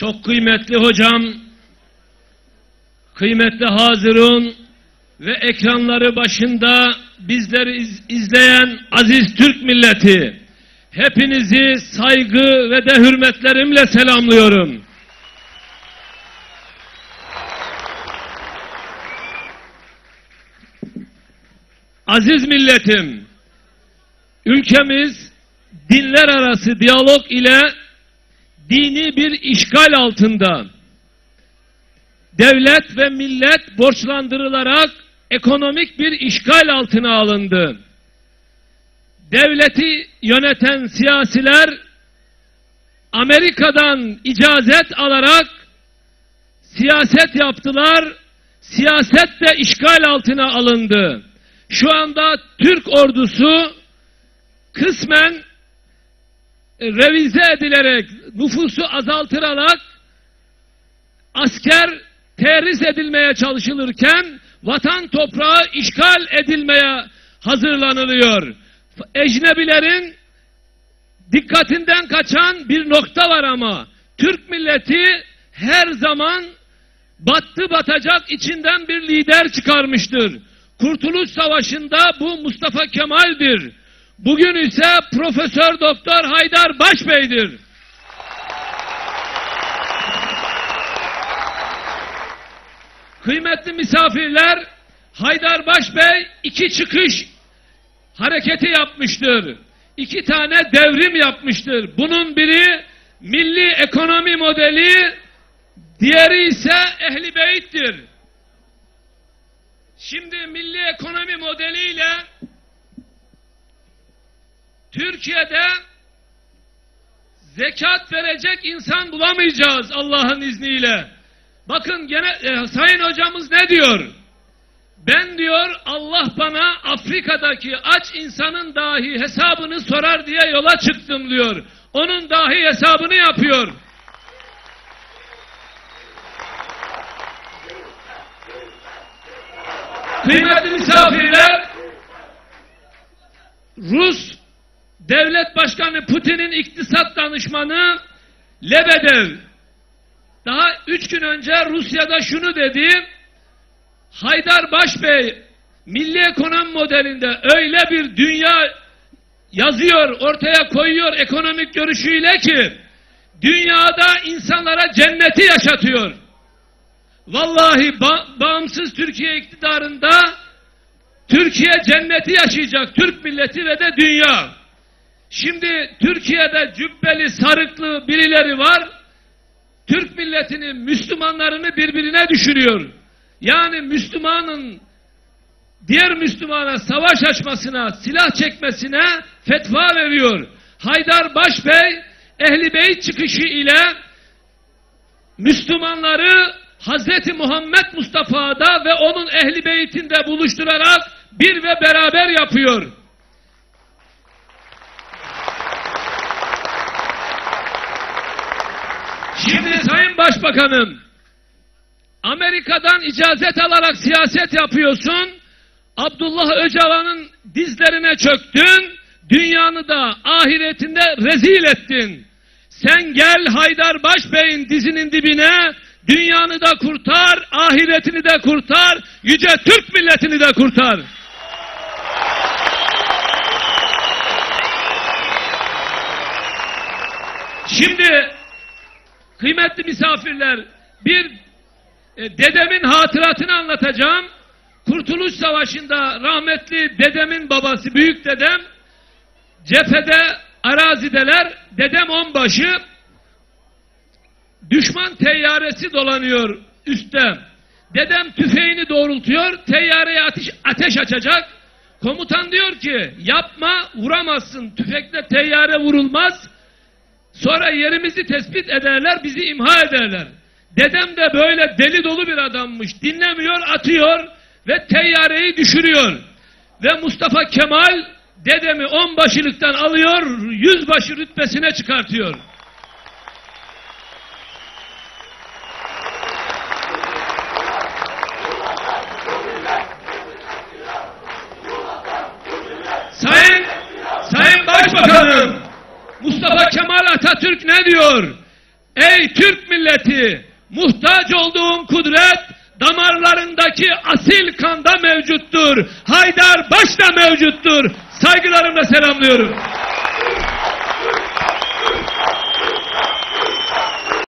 Çok kıymetli hocam, kıymetli hazırun ve ekranları başında bizleri iz- izleyen aziz Türk milleti, hepinizi saygı ve de hürmetlerimle selamlıyorum. Aziz milletim, ülkemiz dinler arası diyalog ile dini bir işgal altında. Devlet ve millet borçlandırılarak ekonomik bir işgal altına alındı. Devleti yöneten siyasiler Amerika'dan icazet alarak siyaset yaptılar. Siyaset de işgal altına alındı. Şu anda Türk ordusu kısmen revize edilerek, nüfusu azaltılarak asker terhis edilmeye çalışılırken vatan toprağı işgal edilmeye hazırlanılıyor. Ecnebilerin dikkatinden kaçan bir nokta var ama Türk milleti her zaman battı batacak içinden bir lider çıkarmıştır. Kurtuluş Savaşı'nda bu Mustafa Kemal'dir. Bugün ise Profesör Doktor Haydar Başbey'dir. Kıymetli misafirler, Haydar Başbey iki çıkış hareketi yapmıştır. İki tane devrim yapmıştır. Bunun biri milli ekonomi modeli, diğeri ise ehli beyittir. Şimdi milli ekonomi modeliyle Türkiye'de zekat verecek insan bulamayacağız Allah'ın izniyle. Bakın gene e, sayın hocamız ne diyor? Ben diyor Allah bana Afrika'daki aç insanın dahi hesabını sorar diye yola çıktım diyor. Onun dahi hesabını yapıyor. Kıymetli misafirler, Rus Devlet Başkanı Putin'in iktisat danışmanı Lebedev daha üç gün önce Rusya'da şunu dedi. Haydar Başbey milli ekonomi modelinde öyle bir dünya yazıyor, ortaya koyuyor ekonomik görüşüyle ki dünyada insanlara cenneti yaşatıyor. Vallahi ba bağımsız Türkiye iktidarında Türkiye cenneti yaşayacak Türk milleti ve de dünya. Şimdi Türkiye'de cübbeli, sarıklı birileri var. Türk milletinin, Müslümanlarını birbirine düşürüyor. Yani Müslümanın diğer Müslümana savaş açmasına, silah çekmesine fetva veriyor. Haydar Başbey Ehli Beyt çıkışı ile Müslümanları Hazreti Muhammed Mustafa'da ve onun Ehli Beyt'inde buluşturarak bir ve beraber yapıyor. Sayın Başbakanım, Amerika'dan icazet alarak siyaset yapıyorsun, Abdullah Öcalan'ın dizlerine çöktün, dünyanı da ahiretinde rezil ettin. Sen gel Haydar Başbey'in dizinin dibine, dünyanı da kurtar, ahiretini de kurtar, yüce Türk milletini de kurtar. Şimdi kıymetli misafirler bir e, dedemin hatıratını anlatacağım. Kurtuluş Savaşı'nda rahmetli dedemin babası büyük dedem cephede arazideler dedem onbaşı düşman teyyaresi dolanıyor üstte. Dedem tüfeğini doğrultuyor teyyareye ateş, ateş açacak. Komutan diyor ki yapma vuramazsın tüfekle teyyare vurulmaz. Sonra yerimizi tespit ederler, bizi imha ederler. Dedem de böyle deli dolu bir adammış. Dinlemiyor, atıyor ve teyyareyi düşürüyor. Ve Mustafa Kemal dedemi onbaşılıktan alıyor, yüzbaşı rütbesine çıkartıyor. Sayın Sayın Başbakanım Mustafa Kemal Atatürk ne diyor? Ey Türk milleti! Muhtaç olduğun kudret damarlarındaki asil kanda mevcuttur. Haydar başta mevcuttur. Saygılarımla selamlıyorum.